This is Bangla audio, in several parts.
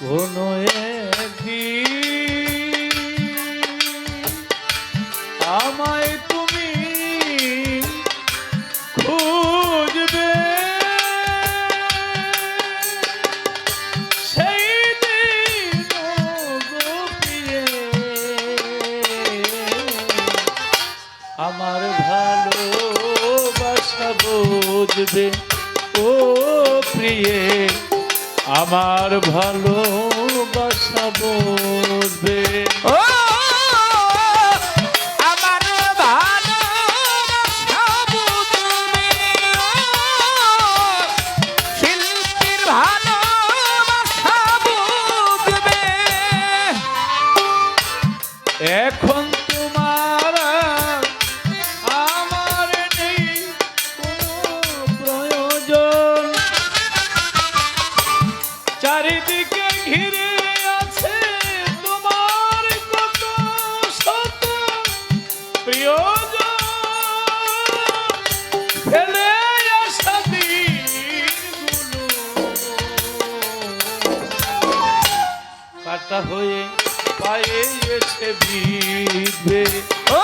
কোনো আমায় তুমি খুঁজবে? গোপিয়ে আমার ভালোবাসা বুঝবে ও প্রিয়ে। আমার ভালোবাসা বলবে। ও! চারিদিকে ঘিরে আছে তোমার কত শত প্রিয়জন। ফেলে আসা দিনগুলো। কাটা হয়ে পায়ে এসে বিধবে ও,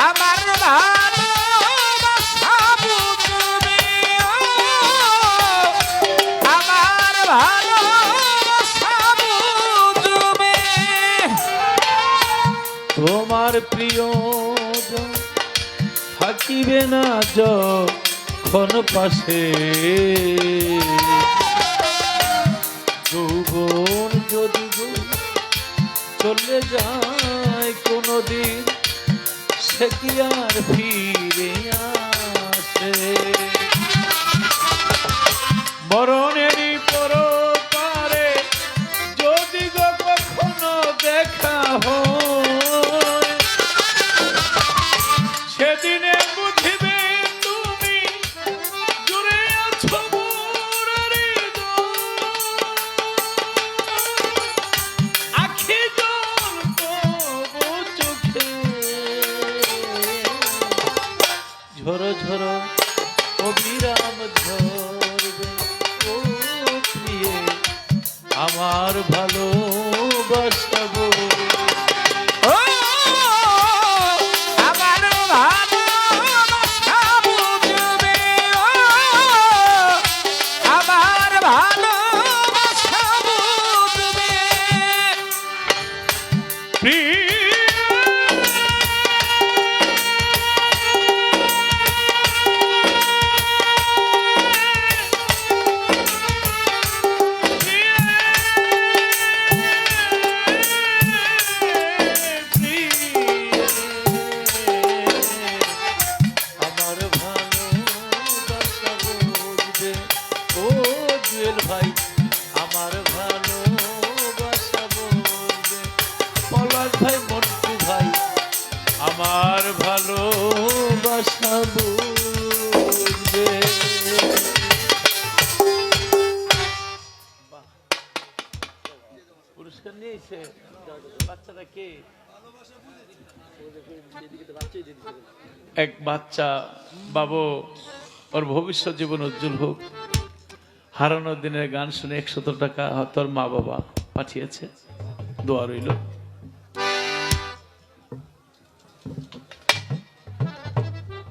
আমার ভালোবাসা তোমার প্রিয় থাকিবে না যখন পাশে। যৌবন যদি চলে যায় কোনোদিন, সে কি আর ফিরে আসে? মরণেরই ঝরো ঝরো অবিরাম ঝরবে। ও প্রিয়ে আমার ভালোবাসবো আমার পলাশ ভাই ভাই, আমার বুঝবে পুরস্কার নিয়েছে। বাচ্চাটা কে? এক বাচ্চা বাবু, ওর ভবিষ্যৎ জীবন উজ্জ্বল হোক। হারানোর দিনের গান শুনে একশত টাকা তোর মা বাবা পাঠিয়েছে। দোয়া রইল।